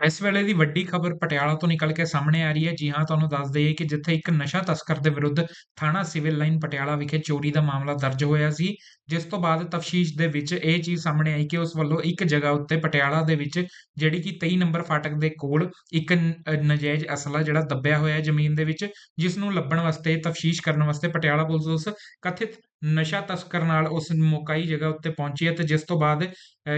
ਇਸ ਵੇਲੇ ਦੀ ਵੱਡੀ ਖਬਰ ਪਟਿਆਲਾ ਤੋਂ ਨਿਕਲ ਕੇ ਸਾਹਮਣੇ ਆ ਰਹੀ ਹੈ। ਜੀ ਹਾਂ, ਤੁਹਾਨੂੰ ਦੱਸ ਦਈਏ ਕਿ ਜਿੱਥੇ ਇੱਕ ਨਸ਼ਾ ਤਸਕਰ ਦੇ ਵਿਰੁੱਧ ਥਾਣਾ ਸਿਵਲ ਲਾਈਨ ਪਟਿਆਲਾ ਵਿਖੇ ਚੋਰੀ ਦਾ ਮਾਮਲਾ ਦਰਜ ਹੋਇਆ ਸੀ, ਜਿਸ ਤੋਂ ਬਾਅਦ ਤਫਤੀਸ਼ ਦੇ ਵਿੱਚ ਇਹ ਚੀਜ਼ ਸਾਹਮਣੇ ਆਈ ਕਿ ਉਸ ਵੱਲੋਂ ਇੱਕ ਜਗ੍ਹਾ ਉੱਤੇ ਪਟਿਆਲਾ ਦੇ ਵਿੱਚ ਜਿਹੜੀ ਕਿ 23 ਨੰਬਰ ਫਾਟਕ ਦੇ ਕੋਲ ਇੱਕ ਨ- ਨਜਾਇਜ਼ ਅਸਲਾ ਜਿਹੜਾ ਦੱਬਿਆ ਹੋਇਆ ਜ਼ਮੀਨ ਦੇ ਵਿੱਚ, ਜਿਸ ਨੂੰ ਲੱਭਣ ਵਾਸਤੇ ਤਫਤੀਸ਼ ਕਰਨ ਵਾਸਤੇ ਪਟਿਆਲਾ ਪੁਲਿਸ ਉਸ ਕਥਿਤ ਨਸ਼ਾ ਤਸਕਰ ਨਾਲ ਉਸ ਮੌਕਾਈ ਜਗ੍ਹਾ ਉੱਤੇ ਪਹੁੰਚੀ ਹੈ ਤੇ ਜਿਸ ਤੋਂ ਬਾਅਦ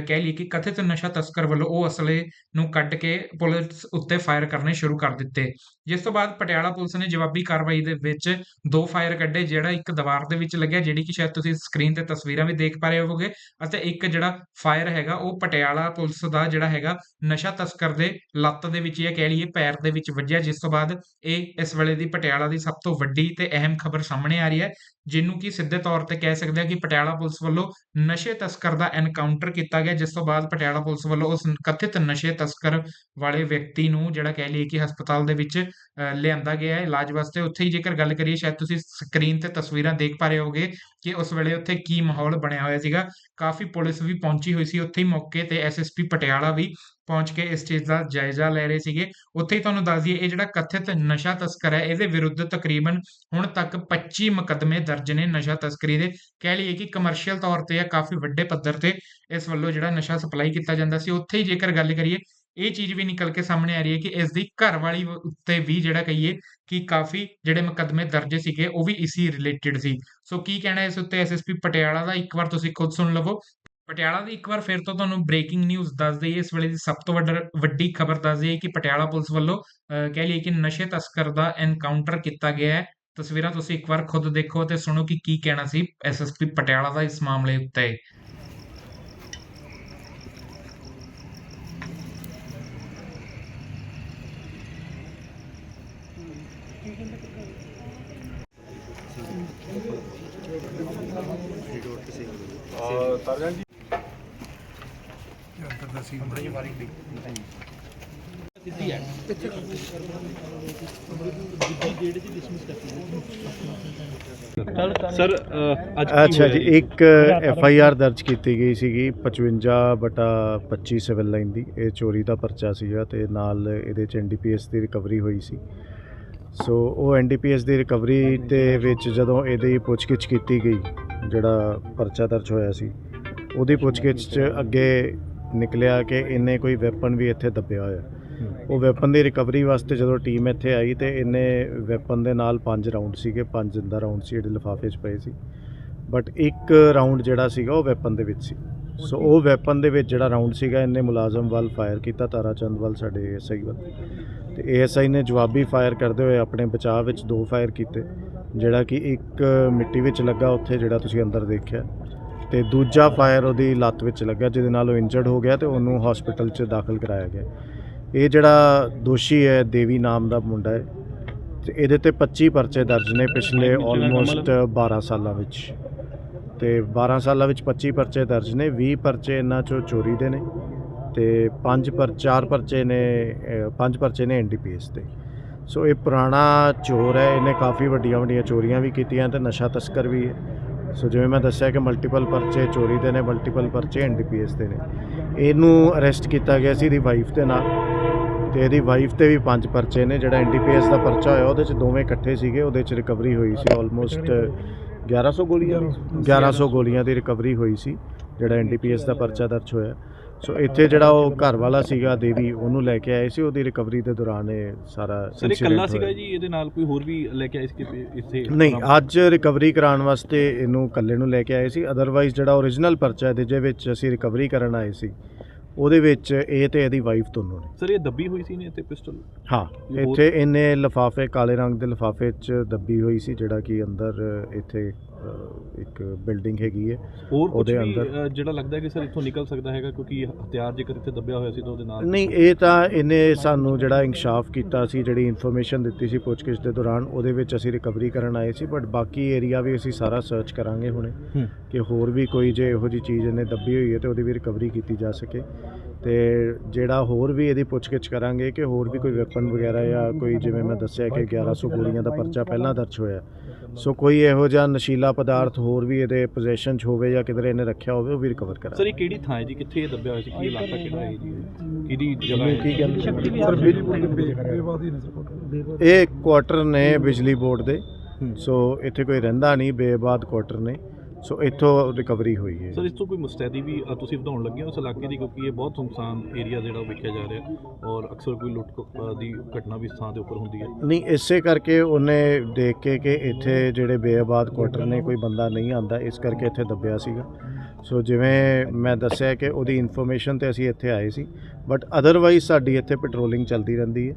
ਕਹਿ ਲਈ ਕਿ ਕਥਿਤ ਨਸ਼ਾ ਤਸਕਰ ਵੱਲੋਂ ਉਹ ਅਸਲੇ ਨੂੰ ਕੱਢ ਕੇ ਪੁਲਿਸ ਉੱਤੇ ਫਾਇਰ ਕਰਨੇ ਸ਼ੁਰੂ ਕਰ ਦਿੱਤੇ। ਜਿਸ ਤੋਂ ਬਾਅਦ ਪਟਿਆਲਾ ਪੁਲਿਸ ਨੇ ਜਵਾਬੀ ਕਾਰਵਾਈ ਦੇ ਵਿੱਚ ਦੋ ਫਾਇਰ ਕੱਢੇ, ਜਿਹੜਾ ਇੱਕ ਦੀਵਾਰ ਦੇ ਵਿੱਚ ਲੱਗਿਆ, ਜਿਹੜੀ ਕਿ ਸ਼ਾਇਦ ਤੁਸੀਂ ਸਕਰੀਨ ਤੇ ਤਸਵੀਰਾਂ ਵੀ ਦੇਖ ਪਾ ਰਹੇ ਹੋਵੋਗੇ, ਅਤੇ ਇੱਕ ਜਿਹੜਾ ਫਾਇਰ ਹੈਗਾ, ਉਹ ਪਟਿਆਲਾ ਪੁਲਿਸ ਦਾ ਜਿਹੜਾ ਹੈਗਾ, ਨਸ਼ਾ ਤਸਕਰ ਦੇ ਲੱਤ ਦੇ ਵਿੱਚ ਜਾਂ ਕਹਿ ਲਈਏ ਪੈਰ ਦੇ ਵਿੱਚ ਵੱਜਿਆ, ਜਿਸ ਤੋਂ ਬਾਅਦ ਇਹ ਇਸ ਵੇਲੇ ਦੀ ਪਟਿਆਲਾ ਦੀ ਸਭ ਤੋਂ ਵੱਡੀ ਤੇ ਅਹਿਮ ਖਬਰ ਸਾਹਮਣੇ ਆ ਰਹੀ ਹੈ। ਜਿਹਨੂੰ ਕਿ ਸਿੱਧੇ ਤੌਰ ਤੇ ਕਹਿ ਸਕਦੇ ਆ ਕਿ ਪਟਿਆਲਾ ਪੁਲਿਸ ਵੱਲੋਂ ਨਸ਼ੇ ਤਸਕਰ ਦਾ ਐਨਕਾਊਂਟਰ ਕੀਤਾ ਗਿਆ ਜਿਸ ਤੋਂ ਬਾਅਦ ਪਟਿਆਲਾ ਪੁਲਿਸ ਵੱਲੋਂ ਉਸ ਕਥਿਤ ਨਸ਼ੇ ਤਸਕਰ ਵਾਲੇ ਵਿਅਕਤੀ ਨੂੰ ਜਿਹੜਾ ਕਹਿ ਲਈਏ ਕਿ ਹਸਪਤਾਲ ਦੇ ਵਿੱਚ ਅ, ਲਿਆਂਦਾ ਗਿਆ ਹੈ। ਇਲਾਜ ਵਾਸਤੇ ਉੱਥੇ ਹੀ ਜੇਕਰ ਗੱਲ ਕਰੀਏ ਸ਼ਾਇਦ ਤੁਸੀਂ ਸਕਰੀਨ ਤੇ ਤਸਵੀਰਾਂ ਦੇਖ ਪਾ ਰਹੇ ਹੋਗੇ ਕਿ ਉਸ ਵੇਲੇ ਉੱਥੇ ਕੀ ਮਾਹੌਲ ਬਣਿਆ ਹੋਇਆ ਸੀਗਾ। ਕਾਫੀ ਪੁਲਿਸ ਵੀ ਪਹੁੰਚੀ ਹੋਈ ਸੀ ਉੱਥੇ ਹੀ ਮੌਕੇ ਤੇ। ਐਸਐਸਪੀ ਪਟਿਆਲਾ ਵੀ ਪਹੁੰਚ ਕੇ ਇਸ ਚੀਜ਼ ਦਾ ਜਾਇਜ਼ਾ ਲੈ ਰਹੇ ਸੀਗੇ। ਉੱਥੇ ਹੀ ਤੁਹਾਨੂੰ ਦੱਸ ਦਈਏ, ਇਹ ਜਿਹੜਾ ਕਥਿਤ ਨਸ਼ਾ ਤਸਕਰ ਹੈ, ਇਹਦੇ ਵਿਰੁੱਧ ਤਕਰੀਬਨ ਹੁਣ ਤੱਕ 25 ਮੁਕੱਦਮੇ ਦਰਜ ਨੇ ਨਸ਼ਾ ਤਸਕਰੀ ਦੇ। ਕਹਿ ਲਈਏ ਕਿ ਕਮਰਸ਼ੀਅਲ ਤੌਰ ਤੇ ਜਾਂ ਕਾਫੀ ਵੱਡੇ ਪੱਧਰ ਤੇ ਇਸ ਵੱਲੋਂ ਜਿਹੜਾ ਨਸ਼ਾ ਸਪਲਾਈ ਕੀਤਾ ਜਾਂਦਾ ਸੀ। ਉੱਥੇ ਹੀ ਜੇਕਰ ਗੱਲ ਕਰੀਏ, ਇਹ ਚੀਜ਼ ਵੀ ਨਿਕਲ ਕੇ ਸਾਹਮਣੇ ਆ ਰਹੀ ਹੈ ਕਿ ਇਸ ਦੀ ਘਰ ਉੱਤੇ ਵੀ ਜਿਹੜਾ ਕਹੀਏ ਕਿ ਕਾਫੀ ਜਿਹੜੇ ਮੁਕੱਦਮੇ ਦਰਜ ਸੀਗੇ, ਉਹ ਵੀ ਇਸੀ ਰਿਲੇਟਡ ਸੀ। ਸੋ ਕੀ ਕਹਿਣਾ ਇਸ ਉੱਤੇ? ਐਸਐਸਪੀ ਪਟਿਆਲਾ ਦਾ ਇੱਕ ਵਾਰ ਤੁਸੀਂ ਖੁਦ ਸੁਣ ਲਵੋ। ਪਟਿਆਲਾ ਦੀ ਇੱਕ ਵਾਰ ਫਿਰ ਤੋਂ ਤੁਹਾਨੂੰ ਬ੍ਰੇਕਿੰਗ ਨਿਊਜ਼ ਦੱਸ ਦਈਏ। ਇਸ ਵੇਲੇ ਦੀ ਸਭ ਤੋਂ ਵੱਡਾ ਵੱਡੀ ਖਬਰ ਦੱਸ ਦਈਏ ਕਿ ਪਟਿਆਲਾ ਪੁਲਿਸ ਵੱਲੋਂ ਕਹਿ ਲਈਏ ਕਿ ਨਸ਼ੇ ਤਸਕਰ ਦਾ ਐਨਕਾਊਂਟਰ ਕੀਤਾ ਗਿਆ ਹੈ। ਤਸਵੀਰਾਂ ਤੁਸੀਂ ਇੱਕ ਵਾਰ ਖੁਦ ਦੇਖੋ ਤੇ ਸੁਣੋ ਕਿ ਕੀ ਕਹਿਣਾ ਸੀ ਐਸਐਸਪੀ ਪਟਿਆਲਾ ਦਾ ਇਸ ਮਾਮਲੇ ਉੱਤੇ। ਸਰ ਅ, ਅੱਜ ਕੀ ਅੱਛਾ ਹੋਇਆ ਜੀ ਇੱਕ ਐਫ ਆਈ ਆਰ ਦਰਜ ਕੀਤੀ ਗਈ ਸੀਗੀ 55 ਬਟਾ 25 ਸਿਵਲ ਲਾਈਨ ਦੀ। ਇਹ ਚੋਰੀ ਦਾ ਪਰਚਾ ਸੀਗਾ ਤੇ ਨਾਲ ਇਹਦੇ ਚ ਐਨਡੀਪੀਐਸ ਦੀ ਰਿਕਵਰੀ ਹੋਈ ਸੀ। ਸੋ ਉਹ ਐਨਡੀਪੀਐਸ ਦੀ ਰਿਕਵਰੀ ਦੇ ਵਿੱਚ ਜਦੋਂ ਇਹਦੀ ਪੁੱਛਗਿੱਛ ਕੀਤੀ ਗਈ ਜਿਹੜਾ ਪਰਚਾ ਦਰਜ ਹੋਇਆ ਸੀ ਉਹਦੀ ਪੁੱਛਗਿੱਛ ਚ ਅੱਗੇ ਨਿਕਲਿਆ ਕਿ ਇਹਨੇ ਕੋਈ ਵੈਪਨ ਵੀ ਇੱਥੇ ਦੱਬਿਆ ਹੋਇਆ। ਉਹ ਵੈਪਨ ਦੀ ਰਿਕਵਰੀ ਵਾਸਤੇ ਜਦੋਂ ਟੀਮ ਇੱਥੇ ਆਈ ਤੇ ਇਹਨੇ ਵੈਪਨ ਦੇ ਨਾਲ ਪੰਜ ਰਾਉਂਡ ਸੀਗੇ, ਪੰਜ ਜਿੰਦਾ ਰਾਉਂਡ ਸੀ ਜਿਹੜੇ ਲਿਫਾਫੇ 'ਚ ਪਏ ਸੀ। ਬਟ ਇੱਕ ਰਾਉਂਡ ਜਿਹੜਾ ਸੀਗਾ ਉਹ ਵੈਪਨ ਦੇ ਵਿੱਚ ਸੀ। ਸੋ ਉਹ ਵੈਪਨ ਦੇ ਵਿੱਚ ਜਿਹੜਾ ਰਾਉਂਡ ਸੀਗਾ, ਇਹਨੇ ਮੁਲਾਜ਼ਮ ਵੱਲ ਫਾਇਰ ਕੀਤਾ ਤਾਰਾ ਚੰਦ ਵੱਲ, ਸਾਡੇ ਐਸਆਈ ਵੱਲ। ਤੇ ਏਐਸਆਈ ਨੇ ਜਵਾਬੀ ਫਾਇਰ ਕਰਦੇ ਹੋਏ ਆਪਣੇ ਬਚਾਅ ਵਿੱਚ ਦੋ ਫਾਇਰ ਕੀਤੇ, ਜਿਹੜਾ ਕਿ ਇੱਕ ਮਿੱਟੀ ਵਿੱਚ ਲੱਗਾ ਉੱਥੇ ਜਿਹੜਾ ਤੁਸੀਂ ਅੰਦਰ ਦੇਖਿਆ। ਤੇ ਦੂਜਾ ਫਾਇਰ ਉਹਦੀ ਲੱਤ ਵਿੱਚ ਲੱਗਾ ਜਿਹਦੇ ਨਾਲ ਉਹ ਇੰਜਰਡ ਹੋ ਗਿਆ ਤੇ ਉਹਨੂੰ ਹਸਪੀਟਲ 'ਚ ਦਾਖਲ ਕਰਾਇਆ ਗਿਆ। ਇਹ ਜਿਹੜਾ ਦੋਸ਼ੀ ਹੈ ਦੇਵੀ ਨਾਮ ਦਾ ਮੁੰਡਾ ਹੈ ਤੇ ਇਹਦੇ ਤੇ 25 ਪਰਚੇ ਦਰਜ ਨੇ ਪਿਛਲੇ ਆਲਮੋਸਟ 12 ਸਾਲਾਂ ਵਿੱਚ। ਤੇ 12 ਸਾਲਾਂ ਵਿੱਚ 25 ਪਰਚੇ ਦਰਜ ਨੇ 20 ਪਰਚੇ ਇਹਨਾਂ ਚੋਂ ਚੋਰੀ ਦੇ ਨੇ ਤੇ 5 ਪਰ 4 ਪਰਚੇ ਨੇ 5 ਪਰਚੇ ਨੇ ਐਨਡੀਪੀਐਸ ਤੇ। ਸੋ ਇਹ ਪੁਰਾਣਾ ਚੋਰ ਹੈ ਇਹਨੇ ਕਾਫੀ ਵੱਡੀਆਂ ਵੱਡੀਆਂ ਚੋਰੀਆਂ ਵੀ ਕੀਤੀਆਂ ਤੇ ਨਸ਼ਾ ਤਸਕਰ ਵੀ ਹੈ। ਸੋ ਜਿਵੇਂ ਮੈਂ ਦੱਸਿਆ ਕਿ ਮਲਟੀਪਲ ਪਰਚੇ, ਚੋਰੀ ਦੇ ਨੇ ਮਲਟੀਪਲ ਪਰਚੇ ਐਨਡੀਪੀਐਸ ਦੇ ਨੇ। ਇਹਨੂੰ ਅਰੈਸਟ ਕੀਤਾ ਗਿਆ ਸੀ ਇਹਦੀ ਵਾਈਫ ਦੇ ਨਾਲ ਤੇ ਇਹਦੀ ਵਾਈਫ ਤੇ ਵੀ ਪੰਜ ਪਰਚੇ ਨੇ। ਜਿਹੜਾ ਐਨਡੀਪੀਐਸ ਦਾ ਪਰਚਾ ਹੋਇਆ, ਉਹਦੇ ਚ ਦੋਵੇਂ ਇਕੱਠੇ ਸੀਗੇ। ਉਹਦੇ ਚ ਰਿਕਵਰੀ ਹੋਈ ਸੀ ਆਲਮੋਸਟ 1100 ਗੋਲੀਆਂ। 1100 ਗੋਲੀਆਂ ਦੀ ਰਿਕਵਰੀ ਹੋਈ ਸੀ, ਜਿਹੜਾ ਐਨਡੀਪੀਐਸ ਦਾ ਪਰਚਾ ਦਰਜ ਹੋਇਆ। ਸੋ ਇੱਥੇ ਜਿਹੜਾ ਉਹ ਘਰ ਵਾਲਾ ਸੀਗਾ ਦੇਵੀ ਉਹਨੂੰ ਲੈ ਕੇ ਆਏ ਸੀ। ਉਹਦੀ ਰਿਕਵਰੀ ਦੇ ਦੌਰਾਨ ਇਹ ਸਾਰਾ ਸਰ ਇਹ incident ਕੱਲਾ ਹੋਇਆ। ਸੀਗਾ ਜੀ? ਇਹਦੇ ਨਾਲ ਕੋਈ ਹੋਰ ਵੀ ਲੈ ਕੇ ਆਏ ਸੀ ਇੱਥੇ ਨਹੀਂ ਅੱਜ ਰਿਕਵਰੀ ਕਰਾਉਣ ਵਾਸਤੇ ਇਹਨੂੰ ਇਕੱਲੇ ਨੂੰ ਲੈ ਕੇ ਆਏ ਸੀ। ਅਦਰਵਾਈਜ਼ ਜਿਹੜਾ ਓਰੀਜਨਲ ਪਰਚਾ ਹੈ ਜਿਹਦੇ ਵਿੱਚ ਅਸੀਂ ਰਿਕਵਰੀ ਕਰਨ ਆਏ ਸੀ ਉਹਦੇ ਵਿੱਚ ਇਹ ਤੇ ਇਹਦੀ ਵਾਈਫ ਦੋਨੋਂ ਨੇ। ਸਰ ਇਹ ਦੱਬੀ ਹੋਈ ਸੀ ਨੇ ਇੱਥੇ ਪਿਸਟਲ? ਹਾਂ ਇੱਥੇ ਇਹਨੇ ਲਫਾਫੇ ਕਾਲੇ ਰੰਗ ਦੇ ਲਫਾਫੇ 'ਚ ਦੱਬੀ ਹੋਈ ਸੀ ਜਿਹੜਾ ਕਿ ਅੰਦਰ ਇੱਥੇ ਇੱਕ ਬਿਲਡਿੰਗ ਹੈਗੀ ਹੈ ਹੋਰ ਉਹਦੇ ਅੰਦਰ- ਜਿਹੜਾ ਲੱਗਦਾ ਹੈ ਕਿ ਸਰ ਇੱਥੋਂ ਨਿਕਲ ਸਕਦਾ ਹੈਗਾ ਕਿਉਂਕਿ ਹਥਿਆਰ ਜੇਕਰ ਇੱਥੇ ਦੱਬਿਆ ਹੋਇਆ ਸੀ ਤਾਂ ਉਹਦੇ ਨਾਲ ਨਹੀਂ ਇਹ ਤਾਂ ਇਹਨੇ ਸਾਨੂੰ ਜਿਹੜਾ ਇਨਕਸ਼ਾਫ ਕੀਤਾ ਸੀ ਜਿਹੜੀ ਇਨਫੋਰਮੇਸ਼ਨ ਦਿੱਤੀ ਸੀ ਪੁੱਛਗਿੱਛ ਦੇ ਦੌਰਾਨ ਉਹਦੇ ਵਿੱਚ ਅਸੀਂ ਰਿਕਵਰੀ ਕਰਨ ਆਏ ਸੀ ਬਟ ਬਾਕੀ ਏਰੀਆ ਵੀ ਅਸੀਂ ਸਾਰਾ ਸਰਚ ਕਰਾਂਗੇ ਹੁਣੇ। ਕਿ ਹੋਰ ਵੀ ਕੋਈ ਜੇ ਇਹੋ ਜੀ ਚੀਜ਼ ਇਹਨੇ ਦੱਬੀ ਹੋਈ ਹੈ ਤੇ ਉਹਦੀ ਵੀ ਰਿਕਵਰੀ ਕੀਤੀ ਜਾ ਸਕੇ ਤੇ ਜਿਹੜਾ ਹੋਰ ਵੀ ਇਹਦੀ ਪੁੱਛਗਿੱਛ ਕਰਾਂਗੇ ਕਿ ਹੋਰ ਵੀ ਕੋਈ ਵੈਪਨ ਵਗੈਰਾ ਜਾਂ ਕੋਈ ਜਿਵੇਂ ਮੈਂ ਦੱਸਿਆ ਕਿ 1100 ਗੋਲੀਆਂ ਦਾ ਪਰਚਾ ਪਹਿਲਾਂ ਦਰਜ ਹੋਇਆ। ਸੋ ਕੋਈ ਇਹੋ ਜਿਹਾ ਨਸ਼ੀਲਾ ਪਦਾਰਥ ਹੋਰ ਵੀ ਇਹਦੇ ਪੋਜੀਸ਼ਨ 'ਚ ਹੋਵੇ ਜਾਂ ਕਿਧਰੇ ਇਹਨੇ ਰੱਖਿਆ ਹੋਵੇ ਉਹ ਵੀ ਰਿਕਵਰ ਸਰ ਕਰਾਂਗੇ ਇਹ ਕਿਹੜੀ ਥਾਂ ਹੈ ਜੀ? ਕਿੱਥੇ ਇਹ ਦੱਬਿਆ ਹੋਇਆ ਸੀ? ਕੀ ਇਲਾਕਾ ਕਿਹੜਾ ਹੈ ਜੀ? ਕਿਹਦੀ ਜਗ੍ਹਾ ਹੈ? ਕੀ ਕਹਿੰਦੇ ਸਰ ਬੇਵਾਦੀ ਨੇ। ਸਰ ਇਹ ਕੁਆਟਰ ਨੇ ਬਿਜਲੀ ਬੋਰਡ ਦੇ। ਸੋ ਇੱਥੇ ਕੋਈ ਰਹਿੰਦਾ ਨਹੀਂ ਬੇਬਾਦ ਕੁਆਟਰ ਨੇ। ਸੋ ਇੱਥੋਂ ਰਿਕਵਰੀ ਹੋਈ ਹੈ। ਸਰ ਇਸ ਤੋਂ ਕੋਈ ਮੁਸਤੈਦੀ ਵੀ ਅ, ਤੁਸੀਂ ਵਧਾਉਣ ਲੱਗੇ ਹੋ ਇਸ ਇਲਾਕੇ ਦੀ? ਕਿਉਂਕਿ ਇਹ ਬਹੁਤ ਸੁਨਸਾਨ ਏਰੀਆ ਜਿਹੜਾ ਉਹ ਵੇਖਿਆ ਜਾ ਰਿਹਾ ਔਰ ਅਕਸਰ ਕੋਈ ਲੁੱਟ ਅ, ਦੀ ਘਟਨਾ ਵੀ ਇਸ ਥਾਂ ਦੇ ਉੱਪਰ ਹੁੰਦੀ ਹੈ। ਨਹੀਂ ਇਸੇ ਕਰਕੇ ਉਹਨੇ ਦੇਖ ਕੇ ਕਿ ਇੱਥੇ ਜਿਹੜੇ ਬੇਆਬਾਦ ਕੁਆਟਰ ਨੇ ਕੋਈ ਬੰਦਾ ਨਹੀਂ ਆਂਦਾ ਇਸ ਕਰਕੇ ਇੱਥੇ ਦੱਬਿਆ ਸੀਗਾ। ਸੋ ਜਿਵੇਂ ਮੈਂ ਦੱਸਿਆ ਕਿ ਉਹਦੀ ਇਨਫੋਰਮੇਸ਼ਨ ਤੇ ਅਸੀਂ ਇੱਥੇ ਆਏ ਸੀ ਬਟ ਅਦਰਵਾਈਜ਼ ਸਾਡੀ ਇੱਥੇ ਪੈਟਰੋਲਿੰਗ ਚੱਲਦੀ ਰਹਿੰਦੀ ਹੈ।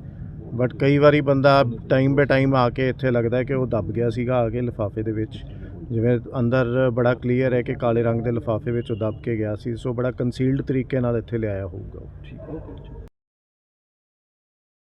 ਬਟ ਕਈ ਵਾਰੀ ਬੰਦਾ ਟਾਈਮ ਬੇ ਟਾਈਮ ਆ ਕੇ ਇੱਥੇ ਲੱਗਦਾ ਹੈ ਕਿ ਉਹ ਦੱਬ ਗਿਆ ਸੀਗਾ ਆ ਕੇ ਲਿਫਾਫੇ ਦੇ ਵਿੱਚ। ਜਿਵੇਂ ਅੰਦਰ ਬੜਾ ਕਲੀਅਰ ਹੈ ਕਿ ਕਾਲੇ ਰੰਗ ਦੇ ਲਿਫਾਫੇ ਵਿੱਚ ਉਹ ਦੱਬ ਕੇ ਗਿਆ ਸੀ, ਸੋ ਬੜਾ ਕੰਸੀਲਡ ਤਰੀਕੇ ਨਾਲ ਇੱਥੇ ਲਿਆਇਆ ਹੋਊਗਾ ਠੀਕ ਓਕੇ।